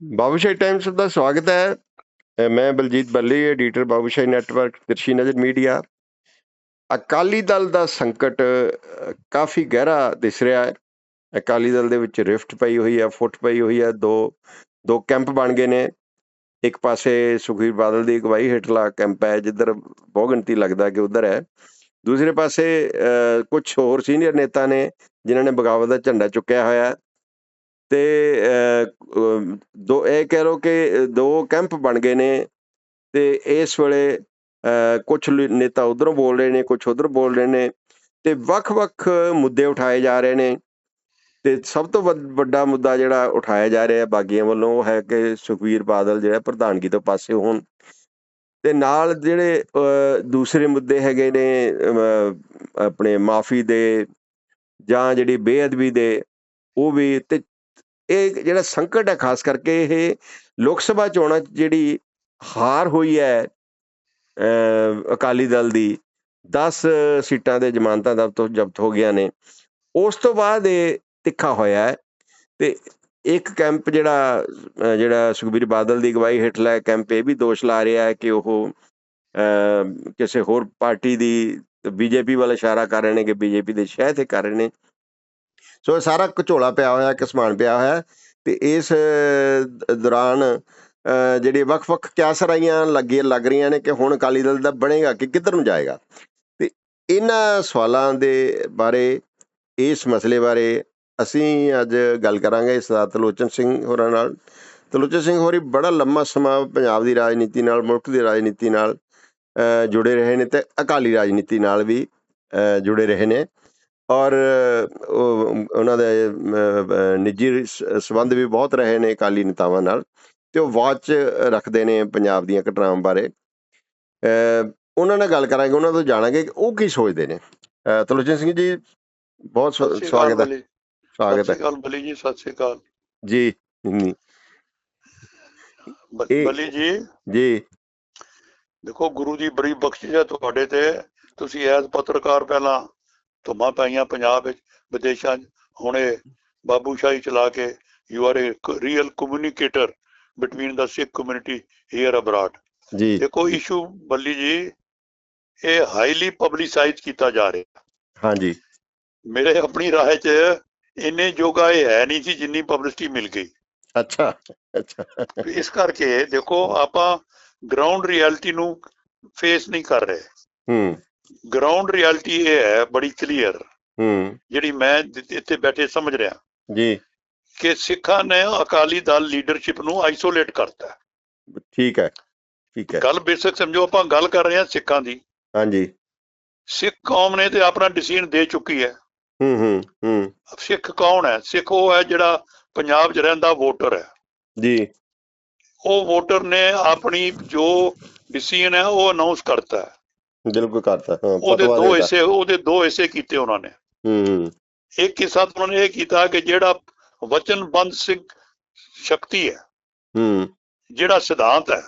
Babushahi Times ਦਾ ਸਵਾਗਤ ਹੈ। ਮੈਂ Baljit Balli editor Babushahi network Tirchhi Nazar media Akali Dal ਦਾ ਸੰਕਟ ਕਾਫੀ ਗਹਿਰਾ ਦਿਸ ਰਿਹਾ ਹੈ। ਅਕਾਲੀ ਦਲ ਦੇ ਵਿੱਚ ਰਿਫਟ ਪਈ ਹੋਈ ਹੈ, ਫੁੱਟ ਪਈ ਹੋਈ ਹੈ। ਦੋ ਦੋ ਕੈਂਪ ਬਣ ਗਏ ਨੇ। ਇੱਕ ਪਾਸੇ ਸੁਖਬੀਰ ਬਾਦਲ ਦੀ ਅਗਵਾਈ ਹੇਠਲਾ ਕੈਂਪ ਹੈ, ਜਿੱਧਰ ਬਹੁਗਿਣਤੀ ਲੱਗਦਾ ਕਿ ਉਧਰ ਹੈ। ਦੂਸਰੇ ਪਾਸੇ ਕੁਝ ਹੋਰ ਸੀਨੀਅਰ ਨੇਤਾ ਨੇ, ਜਿਨ੍ਹਾਂ ਨੇ ਬਗਾਵਤ ਦਾ ਝੰਡਾ ਚੁੱਕਿਆ ਹੋਇਆ ਤੇ ਦੋ ਇਹ ਕਹਿ ਲਓ ਕਿ ਦੋ ਕੈਂਪ ਬਣ ਗਏ ਨੇ ਤੇ ਇਸ ਵੇਲੇ ਕੁਝ ਨੇਤਾ ਉਧਰੋਂ ਬੋਲ ਰਹੇ ਨੇ ਕੁਝ ਉਧਰ ਬੋਲ ਰਹੇ ਨੇ ਤੇ ਵੱਖ-ਵੱਖ ਮੁੱਦੇ ਉਠਾਏ ਜਾ ਰਹੇ ਨੇ ਤੇ ਸਭ ਤੋਂ ਵੱਡ- ਵੱਡਾ ਮੁੱਦਾ ਜਿਹੜਾ ਉਠਾਇਆ ਜਾ ਰਿਹਾ ਬਾਗੀਆਂ ਵੱਲੋਂ ਉਹ ਹੈ ਕਿ ਸੁਖਬੀਰ ਬਾਦਲ ਜਿਹੜਾ ਪ੍ਰਧਾਨਗੀ ਤੋਂ ਪਾਸੇ ਹੋਣ ਤੇ ਨਾਲ ਜਿਹੜੇ ਦੂਸਰੇ ਮੁੱਦੇ ਹੈਗੇ ਨੇ ਆਪਣੇ ਮਾਫੀ ਦੇ ਜਾਂ ਜਿਹੜੀ ਬੇਅਦਬੀ ਦੇ ਉਹ ਵੀ ਤੇ ਇਹ ਜਿਹੜਾ ਸੰਕਟ ਹੈ, ਖਾਸ ਕਰਕੇ ਇਹ ਲੋਕ ਸਭਾ ਚੋਣਾਂ 'ਚ ਜਿਹੜੀ ਹਾਰ ਹੋਈ ਹੈ ਅਕਾਲੀ ਦਲ ਦੀ 10 ਸੀਟਾਂ ਦੇ ਜ਼ਮਾਨਤਾਂ ਦਾ ਤੋਂ ਜ਼ਬਤ ਹੋ ਗਿਆ ਨੇ। ਉਸ ਤੋਂ ਬਾਅਦ ਇਹ ਤਿੱਖਾ ਹੋਇਆ ਹੈ ਤੇ ਇੱਕ ਕੈਂਪ ਜਿਹੜਾ ਜਿਹੜਾ ਸੁਖਬੀਰ ਬਾਦਲ ਦੀ ਅਗਵਾਈ ਹੇਠਲਾ ਕੈਂਪ ਇਹ ਵੀ ਦੋਸ਼ ਲਾ ਰਿਹਾ ਹੈ ਕਿ ਉਹ ਕਿਸੇ ਹੋਰ ਪਾਰਟੀ ਦੀ, ਬੀਜੇਪੀ ਵੱਲ ਇਸ਼ਾਰਾ ਕਰ ਰਹੇ ਨੇ ਕਿ ਬੀਜੇਪੀ ਦੇ ਸ਼ਹਿ ਤੇ ਕਰ ਰਹੇ ਨੇ। ਸੋ ਇਹ ਸਾਰਾ ਘਚੋਲਾ ਪਿਆ ਹੋਇਆ ਕਿਸਮਾਨ ਪਿਆ ਹੋਇਆ ਹੈ ਤੇ ਇਸ ਦੌਰਾਨ ਜਿਹੜੇ ਵੱਖ-ਵੱਖ ਕਿਆਸਰਾਈਆਂ ਲੱਗੀ ਲੱਗ ਰਹੀਆਂ ਨੇ ਕਿ ਹੁਣ ਅਕਾਲੀ ਦਲ ਦਾ ਬਣੇਗਾ ਕਿ ਕਿੱਧਰ ਨੂੰ ਜਾਏਗਾ? ਤੇ ਇਹਨਾਂ ਸਵਾਲਾਂ ਦੇ ਬਾਰੇ, ਇਸ ਮਸਲੇ ਬਾਰੇ ਅਸੀਂ ਅੱਜ ਗੱਲ ਕਰਾਂਗੇ ਸਰਦਾਰ ਤਲੋਚਨ ਸਿੰਘ ਹੋਰਾਂ ਨਾਲ। ਤਲੋਚਨ ਸਿੰਘ ਹੋਰੀ ਬੜਾ ਲੰਮਾ ਸਮਾਂ ਪੰਜਾਬ ਦੀ ਰਾਜਨੀਤੀ ਨਾਲ, ਮੁਲਕ ਦੀ ਰਾਜਨੀਤੀ ਨਾਲ ਜੁੜੇ ਰਹੇ ਨੇ ਤੇ ਅਕਾਲੀ ਰਾਜਨੀਤੀ ਨਾਲ ਵੀ ਜੁੜੇ ਰਹੇ ਨੇ। ਔਰ ਉਹ ਉਹਨਾਂ ਦੇ ਨਿੱਜੀ ਸੰਬੰਧ ਵੀ ਬਹੁਤ ਰਹੇ ਨੇ ਅਕਾਲੀ ਨੇਤਾਵਾਂ ਨਾਲ ਤੇ ਉਹ ਵਾਚ ਰੱਖਦੇ ਨੇ ਪੰਜਾਬ ਦੀਆਂ ਘਟਨਾਵਾਂ ਬਾਰੇ। ਉਹਨਾਂ ਨਾਲ ਗੱਲ ਕਰਾਂਗੇ ਉਹਨਾਂ ਤੋਂ ਜਾਣਾਂਗੇ ਕਿ ਉਹ ਕੀ ਸੋਚਦੇ ਨੇ। ਤਲੋਚਨ ਸਿੰਘ ਜੀ ਬਹੁਤ ਸਵਾਗਤ ਹੈ। ਸਵਾਗਤ ਸਤਿ ਹੈ ਸ਼੍ਰੀ ਬਲੀ ਜੀ ਸਤਿ ਸ਼੍ਰੀ ਅਕਾਲ। ਜੀ ਜੀ ਬਲੀ ਜੀ। ਜੀ। ਦੇਖੋ ਗੁਰੂ ਦੀ ਬੜੀ ਬਖਸ਼ਿਸ਼ ਹੈ ਤੁਹਾਡੇ ਤੇ। ਤੁਸੀਂ ਐਸ ਪੱਤਰਕਾਰ ਪਹਿਲਾਂ ਧੁੰਮਾਂ ਪਾਈਆਂ ਪੰਜਾਬ ਵਿੱਚ ਵਿਦੇਸ਼ਾਂ ਹੁਣੇ ਬਾਬੂ ਸ਼ਾਹੀ ਚਲਾ ਕੇ you are a real communicator between the Sikh community here abroad ਜੀ। ਦੇਖੋ ਇਸ਼ੂ ਬੱਲੀ ਜੀ ਇਹ ਹਾਈਲੀ ਪਬਲਿਸਾਈਜ਼ ਕੀਤਾ ਜਾ ਰਿਹਾ। ਹਾਂਜੀ। ਮੇਰੇ ਆਪਣੀ ਰਾਏ 'ਚ ਇੰਨੇ ਜੋਗਾ ਇਹ ਹੈ ਨਹੀਂ ਸੀ ਜਿੰਨੀ ਪਬਲਿਸਿਟੀ ਮਿਲ ਗਈ। ਅੱਛਾ ਅੱਛਾ। ਇਸ ਕਰਕੇ ਦੇਖੋ ਆਪਾਂ ਗਰਾਊਂਡ ਰਿਐਲਿਟੀ ਨੂੰ ਫੇਸ ਨਹੀਂ ਕਰ ਰਹੇ। ਹੂੰ। ਗਰਾਊਂਡ ਰਿਐਲਿਟੀ ਇਹ ਹੈ ਬੜੀ ਕਲੀਅਰ ਹੂੰ। ਜਿਹੜੀ ਮੈਂ ਇੱਥੇ ਬੈਠੇ ਸਮਝ ਰਿਹਾ। ਜੀ। ਕਿ ਸਿੱਖਾਂ ਨੇ ਅਕਾਲੀ ਦਲ ਲੀਡਰਸ਼ਿਪ ਨੂੰ ਆਈਸੋਲੇਟ ਕਰਤਾ। ਠੀਕ ਹੈ ਠੀਕ ਹੈ। ਗੱਲ ਬੇਸਿਕ ਸਮਝੋ ਆਪਾਂ ਗੱਲ ਕਰ ਰਹੇ ਹਾਂ ਸਿੱਖਾਂ ਦੀ। ਹਾਂਜੀ। ਸਿੱਖ ਕੌਮ ਨੇ ਤੇ ਆਪਣਾ ਡਿਸੀਜਨ ਦੇ ਚੁੱਕੀ ਹੈ। ਹੂੰ ਹੂੰ ਹੂੰ। ਸਿੱਖ ਕੌਣ ਹੈ? ਸਿੱਖ ਉਹ ਹੈ ਜਿਹੜਾ ਪੰਜਾਬ 'ਚ ਰਹਿੰਦਾ ਵੋਟਰ ਹੈ। ਜੀ। ਉਹ ਵੋਟਰ ਨੇ ਆਪਣੀ ਜੋ ਡਿਸੀਜਨ ਹੈ ਉਹ ਅਨਾਉਂਸ ਕਰਤਾ। ਹੈ ਬਿਲਕੁਲ ਕਰਤਾ ਹਾਂ ਉਹਦੇ ਫਤਵਾ ਦੋ ਦੇਤਾ। ਹਿੱਸੇ ਉਹਦੇ ਦੋ ਹਿੱਸੇ ਕੀਤੇ ਉਹਨਾਂ ਨੇ। ਹੂੰ ਇੱਕ ਹਿੱਸਾ ਤਾਂ ਉਹਨਾਂ ਨੇ ਇਹ ਕੀਤਾ ਕਿ ਜਿਹੜਾ ਵਚਨਬੰਦ ਸਿੰਘ ਸ਼ਕਤੀ ਹੈ ਹੂੰ। ਜਿਹੜਾ ਸਿਧਾਂਤ ਹੈ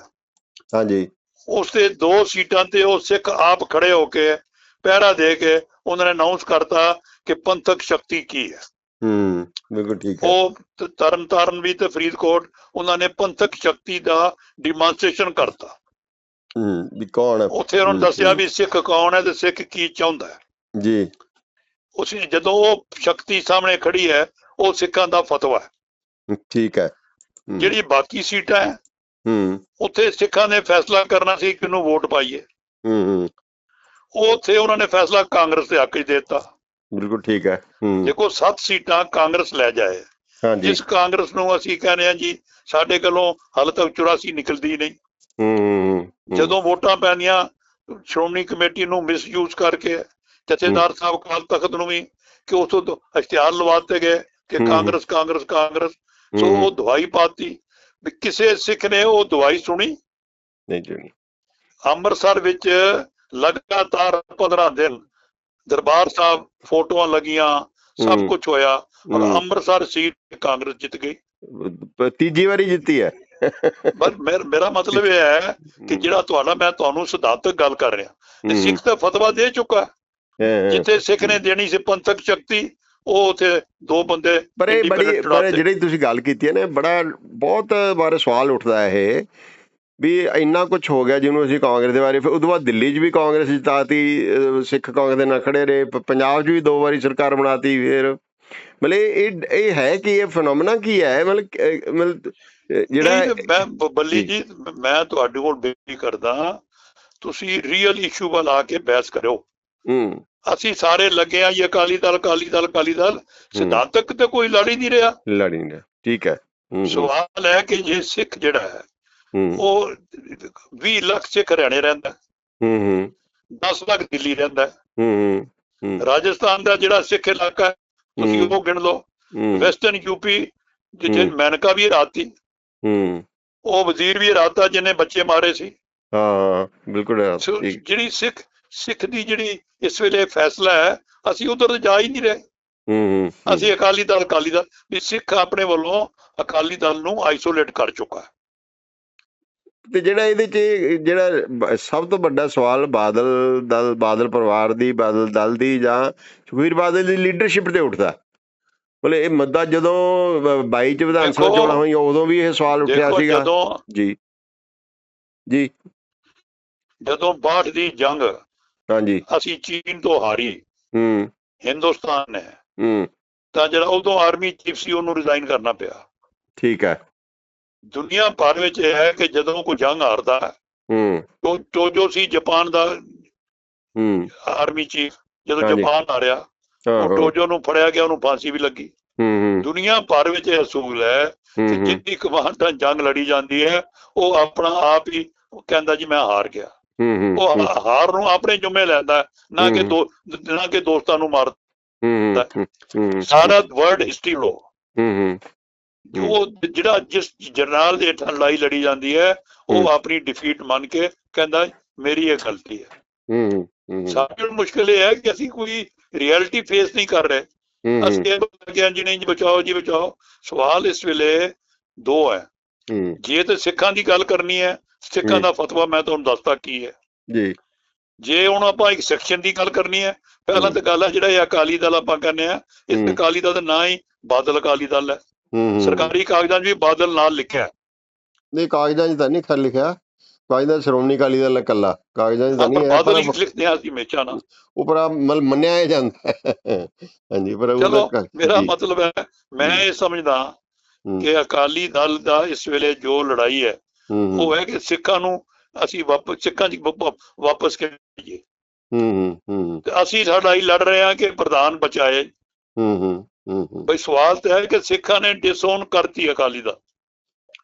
ਹਾਂਜੀ। ਉਸ ਤੇ ਦੋ ਸੀਟਾਂ ਤੇ ਉਹ ਸਿੱਖ ਆਪ ਖੜੇ ਹੋ ਕੇ ਪਹਿਰਾ ਦੇ ਕੇ ਉਹਨਾਂ ਨੇ ਅਨਾਉਂਸ ਕਰਤਾ ਕਿ ਪੰਥਕ ਸ਼ਕਤੀ ਕੀ ਹੈ। ਹੂੰ ਬਿਲਕੁਲ ਠੀਕ ਹੈ। ਉਹ ਤ- ਤਰਨ ਤਾਰਨ ਵੀ ਤੇ ਫਰੀਦਕੋਟ ਉਹਨਾਂ ਨੇ ਪੰਥਕ ਸ਼ਕਤੀ ਦਾ ਡਿਮੋਨਸਟ੍ਰੇਸ਼ਨ ਕਰਤਾ। ਹੂੰ ਵੀ ਕੌਣ? ਹੈ ਉੱਥੇ ਉਹਨਾਂ ਨੂੰ ਦੱਸਿਆ। ਵੀ ਸਿੱਖ ਕੌਣ ਹੈ ਤੇ ਸਿੱਖ ਕੀ ਚਾਹੁੰਦਾ ਹੈ। ਜੀ। ਉਸ ਜਦੋਂ ਉਹ ਸ਼ਕਤੀ ਸਾਹਮਣੇ ਖੜੀ ਹੈ ਉਹ ਸਿੱਖਾਂ ਦਾ ਫਤਵਾ ਹੈ। ਠੀਕ ਹੈ। ਜਿਹੜੀ ਬਾਕੀ ਸੀਟਾਂ ਹੈ ਹੂੰ। ਉੱਥੇ ਸਿੱਖਾਂ ਨੇ ਫੈਸਲਾ ਕਰਨਾ ਸੀ ਕਿ ਨੂੰ ਵੋਟ ਪਾਈਏ। ਹੂੰ ਹੂੰ। ਉੱਥੇ ਉਹਨਾਂ ਨੇ ਫੈਸਲਾ ਕਾਂਗਰਸ ਦੇ ਹੱਕ 'ਚ ਦਿੱਤਾ। ਬਿਲਕੁਲ ਠੀਕ ਹੈ। ਹੂੰ। ਦੇਖੋ ਸੱਤ ਸੀਟਾਂ ਕਾਂਗਰਸ ਲੈ ਜਾਏ। ਹਾਂਜੀ। ਜਿਸ ਕਾਂਗਰਸ ਨੂੰ ਅਸੀਂ ਕਹਿੰਦੇ ਆ ਜੀ ਸਾਡੇ ਕੋਲੋਂ ਹਾਲੇ ਤੱਕ 84 ਨਿਕਲਦੀ ਨਹੀਂ। ਹੂੰ। ਜਦੋਂ ਵੋਟਾਂ ਪੈਣੀਆਂ ਸ਼੍ਰੋਮਣੀ ਕਮੇਟੀ ਨੂੰ ਮਿਸਯੂਜ਼ ਕਰਕੇ ਜਥੇਦਾਰ ਸਾਹਿਬ ਕਾਲ ਤਖਤ ਨੂੰ ਵੀ ਕਿ ਉਸ ਤੋਂ ਇਸ਼ਤਿਹਾਰ ਲਵਾਤੇ ਗਏ ਕਿ। ਕਾਂਗਰਸ ਕਾਂਗਰਸ ਕਾਂਗਰਸ। ਸੋ ਉਹ ਦਵਾਈ ਪਾਤੀ। ਵੀ ਕਿਸੇ ਸਿੱਖ ਨੇ ਉਹ ਦਵਾਈ ਸੁਣੀ? ਨਹੀਂ ਜੀ ਅੰਮ੍ਰਿਤਸਰ ਵਿੱਚ ਲਗਾਤਾਰ 15 ਦਿਨ ਦਰਬਾਰ ਸਾਹਿਬ ਫੋਟੋਆਂ ਲੱਗੀਆਂ ਸਭ। ਕੁਝ ਹੋਇਆ। ਔਰ। ਅੰਮ੍ਰਿਤਸਰ ਸੀਟ ਕਾਂਗਰਸ ਜਿੱਤ ਗਈ। ਤੀਜੀ ਵਾਰੀ ਜਿੱਤੀ ਹੈ। ਪਰ ਮੇਰ- ਮਤਲਬ ਇਹ ਹੈ ਕਿ ਜਿਹੜਾ ਤੁਹਾਡਾ ਮੈਂ ਤੁਹਾਨੂੰ ਸਿਧਾਂਤਕ ਗੱਲ ਕਰ ਰਿਹਾ। ਤੇ ਸਿੱਖ ਤਾਂ ਫਤਵਾ ਦੇ ਚੁੱਕਾ। ਜਿੱਥੇ ਸਿੱਖ ਨੇ ਦੇਣੀ ਸੀ ਪੰਥਕ ਸ਼ਕਤੀ ਉਹ ਉਥੇ ਦੋ ਬੰਦੇ ਪਰ ਇਹ ਬੜੀ ਪਰ ਚੁਣਾਤੇ। ਜਿਹੜੀ ਤੁਸੀਂ ਗੱਲ ਕੀਤੀ ਹੈ ਨਾ ਬੜਾ ਬਹੁਤ ਬਾਰੇ ਸਵਾਲ ਉੱਠਦਾ ਹੈ ਇਹ ਵੀ ਇੰਨਾ ਕੁਝ ਹੋ ਗਿਆ ਜਿਹਨੂੰ ਅਸੀਂ ਕਾਂਗਰਸ ਦੇ ਬਾਰੇ ਫਿਰ ਉਦੋਂ ਬਾਅਦ ਦਿੱਲੀ 'ਚ ਵੀ ਕਾਂਗਰਸ ਜਿਤਾਤੀ ਸਿੱਖ ਕਾਂਗਰਸ ਦੇ ਨਾਲ ਖੜੇ ਰਹੇ ਪੰਜਾਬ 'ਚ ਵੀ ਦੋ ਵਾਰੀ ਸਰਕਾਰ ਬਣਾਤੀ ਫਿਰ। ਮਤਲਬ ਇਹ ਇਹ- ਹੈ ਕਿ ਇਹ ਫੀਨੋਮੀਨਾ ਕੀ ਹੈ? ਮਤਲਬ ਮਤਲਬ ਜਿਹੜਾ ਮੈਂ ਬੱਲੀ ਜੀ। ਮੈਂ ਤੁਹਾਡੇ ਕੋਲ ਬੇਨਤੀ ਕਰਦਾ ਤੁਸੀਂ ਰੀਅਲ ਇਸ਼ੂ ਵੱਲ ਆ ਕੇ ਬਹਿਸ ਕਰੋ ਹੂੰ। ਅਸੀਂ ਸਾਰੇ ਲੱਗੇ ਆ ਇਹ ਅਕਾਲੀ ਦਲ ਅਕਾਲੀ ਦਲ ਅਕਾਲੀ ਦਲ। ਸਿਧਾਂਤਕ ਤੇ ਕੋਈ ਲੜ ਨਹੀਂ ਰਿਹਾ। ਲੜੀ ਨਹੀਂ ਰਿਹਾ। ਠੀਕ ਹੈ। ਸਵਾਲ ਹੈ ਕਿ ਜੇ ਸਿੱਖ ਜਿਹੜਾ ਹੈ ਉਹ 20 ਲੱਖ ਸਿੱਖ ਹਰਿਆਣੇ ਰਹਿੰਦਾ ਹੂੰ। ਹੂੰ 10 ਲੱਖ ਦਿੱਲੀ ਰਹਿੰਦਾ ਹੈ। ਹੂੰ ਰਾਜਸਥਾਨ ਦਾ ਜਿਹੜਾ ਸਿੱਖ ਇਲਾਕਾ ਤੁਸੀਂ ਉਹ ਗਿਣ ਲਓ। ਵੈਸਟਰਨ ਯੂਪੀ ਜਿੱਥੇ। ਮੈਨਕਾ ਵੀ ਰਾਤੀ ਹੂੰ। ਉਹ ਵਜ਼ੀਰ ਵੀ ਰਾਤਾ ਜਿਹਨੇ ਬੱਚੇ ਮਾਰੇ ਸੀ। ਹਾਂ ਬਿਲਕੁਲ ਜਿਹੜੀ ਸਿੱਖ ਸਿੱਖ ਦੀ ਜਿਹੜੀ ਇਸ ਵੇਲੇ ਫੈਸਲਾ ਹੈ ਅਸੀਂ ਉਧਰ ਜਾ ਹੀ ਨਹੀਂ ਰਹੇ। ਹੂੰ ਅਸੀਂ ਅਕਾਲੀ ਦਲ ਅਕਾਲੀ ਦਲ ਵੀ ਸਿੱਖ ਆਪਣੇ ਵੱਲੋਂ ਅਕਾਲੀ ਦਲ ਨੂੰ ਆਈਸੋਲੇਟ ਕਰ ਚੁੱਕਾ ਹੈ। ਤੇ ਜਿਹੜਾ ਇਹਦੇ ਚ ਜਿਹੜਾ ਸਭ ਤੋਂ ਵੱਡਾ ਸਵਾਲ ਬਾਦਲ ਦਲ ਬਾਦਲ ਪਰਿਵਾਰ ਦੀ ਬਾਦਲ ਦਲ ਦੀ ਜਾਂ ਸੁਖਬੀਰ ਬਾਦਲ ਦੀ ਲੀਡਰਸ਼ਿਪ ਤੇ ਉੱਠਦਾ। ਮਤਲਬ ਇਹ ਮੁੱਦਾ ਜਦੋਂ ਬ- 22 ਚ ਵਿਧਾਨ ਸਭਾ ਚੋਣਾਂ ਹੋਈਆਂ ਉਦੋਂ ਵੀ ਇਹ ਸਵਾਲ ਉੱਠਿਆ ਸੀਗਾ। ਜੀ। ਜੀ। ਜਦੋਂ 62 ਦੀ ਜੰਗ ਹਾਂਜੀ। ਅਸੀਂ ਚੀਨ ਤੋਂ ਹਾਰੀ। ਹੂੰ। ਹਿੰਦੁਸਤਾਨ ਨੇ। ਹੂੰ। ਤਾਂ ਜਿਹੜਾ ਉਦੋਂ ਆਰਮੀ ਚੀਫ ਸੀ ਉਹਨੂੰ ਰਿਜ਼ਾਈਨ ਕਰਨਾ ਪਿਆ। ਠੀਕ ਹੈ। ਦੁਨੀਆ ਭਰ ਵਿੱਚ ਇਹ ਹੈ ਕਿ ਜਦੋਂ ਕੋਈ ਜੰਗ ਹਾਰਦਾ ਹੈ, ਟੋਜੋ ਸੀ ਜਾਪਾਨ ਦਾ ਹੂੰ। ਆਰਮੀ ਚੀਫ ਜਦੋਂ। ਜਾਪਾਨ ਹਾਰਿਆ ਉਹ ਟੋਜੋ ਨੂੰ ਫੜਿਆ ਗਿਆ ਉਹਨੂੰ ਫਾਂਸੀ ਵੀ ਲੱਗੀ। ਦੁਨੀਆ ਭਰ ਵਿੱਚ ਇਹ ਅਸੂਲ ਹੈ ਕਿ ਜਿੰਨੀ ਕਮਾਂਡਾਂ ਜੰਗ ਲੜੀ ਜਾਂਦੀ ਹੈ ਉਹ ਆਪਣਾ ਆਪ ਹੀ ਉਹ ਕਹਿੰਦਾ ਜੀ ਮੈਂ ਹਾਰ ਗਿਆ। ਹੂੰ ਹੂੰ, ਉਹ ਹਾਰ ਨੂੰ ਆਪਣੇ ਜੁਮੇ ਲੈਂਦਾ ਨਾ ਕਿ। ਦੋ ਨਾ ਕਿ ਦੋਸਤਾਂ ਨੂੰ ਮਾਰ ਹੂੰ ਹੂੰ, ਹੂੰ। ਸਾਰਾ ਵਰਲਡ ਹਿਸਟਰੀ ਲੋ ਹੂੰ ਹੂੰ। ਜੋ ਜਿਹੜਾ ਜਿਸ ਜਰਨਲ ਦੇ ਹੇਠਾਂ ਲੜਾਈ ਲੜੀ ਜਾਂਦੀ ਹੈ ਉਹ। ਆਪਣੀ ਡਿਫੀਟ ਮੰਨ ਕੇ ਕਹਿੰਦਾ ਮੇਰੀ ਇਹ ਗਲਤੀ ਹੈ ਹੂੰ ਹੂੰ। ਸਾਡੇ ਮੁਸ਼ਕਿਲ ਇਹ ਹੈ ਕਿ ਅਸੀਂ ਕੋਈ ਰਿਐਲਿਟੀ ਫੇਸ ਨਹੀਂ ਕਰ ਰਹੇ। ਅਸੀਂ ਹਾਂ ਜੀ ਨਹੀਂ ਜੀ ਬਚਾਓ ਜੀ ਬਚਾਓ। ਸਵਾਲ ਇਸ ਵੇਲੇ ਦੋ ਹੈ। ਜੇ ਤੇ ਸਿੱਖਾਂ ਦੀ ਗੱਲ ਕਰਨੀ ਹੈ ਸਿੱਖਾਂ। ਦਾ ਫਤਵਾ ਮੈਂ ਤੁਹਾਨੂੰ ਦੱਸਦਾ ਕੀ ਹੈ। ਜੀ। ਜੇ ਹੁਣ ਆਪਾਂ ਇੱਕ ਸੈਕਸ਼ਨ ਦੀ ਗੱਲ ਕਰਨੀ ਹੈ ਪਹਿਲਾਂ। ਤਾਂ ਗੱਲ ਹੈ ਜਿਹੜਾ ਇਹ ਅਕਾਲੀ ਦਲ ਆਪਾਂ ਕਹਿੰਦੇ ਆ ਇਸ। ਅਕਾਲੀ ਦਲ ਦਾ ਨਾਂ ਹੀ ਬਾਦਲ ਅਕਾਲੀ ਦਲ ਹੈ। ਸਰਕਾਰੀ ਕਾਗਜ਼ਾਂ 'ਚ ਵੀ ਬਾਦਲ ਨਾਲ ਲਿਖਿਆ ਨਹੀਂ ਕਾਗਜ਼ਾਂ 'ਚ ਤਾਂ ਨਹੀਂ ਖਰ ਲਿਖਿਆ। 'ਚ ਸ਼੍ਰੋਮਣੀ ਅਕਾਲੀ ਦਲ ਇਕੱਲਾ ਕਾਗਜ਼ਾਂ 'ਚ ਤਾਂ ਨਹੀਂ ਹੈ ਬਾਦਲ ਪਰ ਲਿਖਦੇ ਹਾਂ ਅਸੀਂ ਹਮੇਸ਼ਾ ਨਾ। ਉਪਰ ਆ ਮਤਲਬ ਮੰਨਿਆ ਜਾਂਦਾ। ਹਾਂਜੀ ਪਰ ਕ- ਮੇਰਾ ਮਤਲਬ ਹੈ ਮੈਂ ਇਹ ਸਮਝਦਾ ਕਿ ਅਕਾਲੀ ਦਲ ਦਾ ਇਸ ਵੇਲੇ ਜੋ ਲੜਾਈ ਹੈ ਉਹ ਹੈ ਕਿ ਸਿੱਖਾਂ ਨੂੰ ਅਸੀਂ ਵਾਪਸ ਸਿੱਖਾਂ 'ਚ ਵਾਪ- ਵਾਪਸ ਕਰੀਏ ਹੂੰ ਹੂੰ ਹੂੰ ਤੇ ਅਸੀਂ ਲੜਾਈ ਲੜ ਰਹੇ ਹਾਂ ਕਿ ਪ੍ਰਧਾਨ ਬਚਾਏ। ਹੂੰ ਹੂੰ ਹੂੰ ਹੂੰ। ਬਈ ਸਵਾਲ ਤਾਂ ਹੈ ਕਿ ਸਿੱਖਾਂ ਨੇ ਡਿਸਓਨ ਕਰਤੀ ਅਕਾਲੀ ਦਾ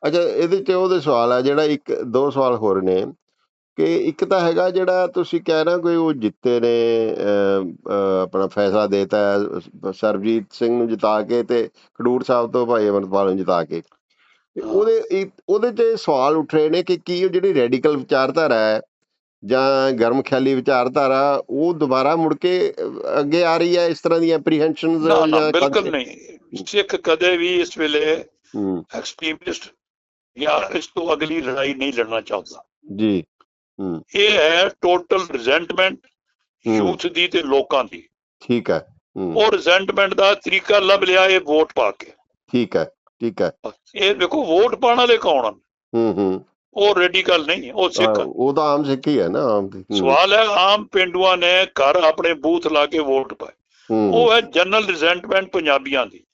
ਅੱਛਾ ਇਹਦੇ ਤੇ ਉਹਦੇ ਸਵਾਲ ਆ ਜਿਹੜਾ ਇੱਕ ਦੋ ਸਵਾਲ ਹੋਰ ਨੇ ਕਿ ਇੱਕ ਤਾਂ ਹੈਗਾ ਜਿਹੜਾ ਤੁਸੀਂ ਕਹਿ ਰਹੇ ਹੋ ਕੋਈ ਉਹ ਜਿੱਤੇ ਨੇ ਆਪਣਾ ਫੈਸਲਾ ਦੇਤਾ ਸਰਬਜੀਤ ਸਿੰਘ ਨੂੰ ਜਿਤਾ ਕੇ ਤੇ ਖਡੂਰ ਸਾਹਿਬ ਤੋਂ ਭਾਈ ਅਮਰਪਾਲ ਨੂੰ ਜਿਤਾ ਕੇ। ਉਹਦੇ ਉਹਦੇ ਤੇ ਸਵਾਲ ਉੱਠ ਰਹੇ ਨੇ ਕਿ ਕੀ ਉਹ ਜਿਹੜੀ ਰੈਡੀਕਲ ਵਿਚਾਰਧਾਰਾ ਹੈ ਜਾਂ ਗਰਮ ਖਿਆਲੀ ਵਿਚਾਰਧਾਰਾ ਉਹ ਦੁਬਾਰਾ ਮੁੜ ਕੇ ਅੱਗੇ ਆ ਰਹੀ ਹੈ ਇਸ ਤਰ੍ਹਾਂ ਦੀਆਂ ਐਪਰੀਹੈਂਸ਼ਨਸ ਨਾ ਬਿਲਕੁਲ ਨਹੀਂ। ਸਿੱਖ ਕਦੇ ਵੀ ਇਸ ਵੇਲੇ ਐਕਸਟ੍ਰੀਮਿਸਟ ਜਾਂ ਇਸ ਤੋਂ ਅਗਲੀ ਲੜਾਈ ਨਹੀਂ ਲੜਨਾ ਚਾਹੁੰਦਾ। ਜੀ ਇਹ ਹੈ ਟੋਟਲ ਰਿਜ਼ੈਂਟਮੈਂਟ ਹੂੰ। ਯੂਥ ਦੀ ਤੇ ਲੋਕਾਂ ਦੀ। ਠੀਕ ਹੈ ਹੂੰ। ਉਹ ਰਿਜ਼ੈਂਟਮੈਂਟ ਦਾ ਤਰੀਕਾ ਲੱਭ ਲਿਆ ਇਹ ਵੋਟ ਪਾ ਕੇ। ਠੀਕ ਹੈ ਠੀਕ ਹੈ। ਇਹ ਦੇਖੋ ਵੋਟ ਪਾਉਣ ਵਾਲੇ ਕੌਣ ਹਨ? ਹੂੰ ਹੂੰ। ਉਹ ਰੈਡੀਕਲ ਨਹੀਂ ਉਹ ਸਿੱਖ ਹਾਂ। ਉਹ ਤਾਂ ਆਮ ਸਿੱਖ ਹੀ ਹੈ ਨਾ ਆਮ ਦੀ। ਹੂੰ, ਸਵਾਲ ਹੈ ਆਮ ਪਿੰਡੂਆਂ ਨੇ ਘਰ ਆਪਣੇ ਬੂਥ ਲਾ ਕੇ ਵੋਟ ਪਾਏ। ਹੂੰ, ਉਹ ਹੈ ਜਨਰਲ ਰਿਜ਼ੈਂਟਮੈਂਟ ਪੰਜਾਬੀਆਂ ਦੀ।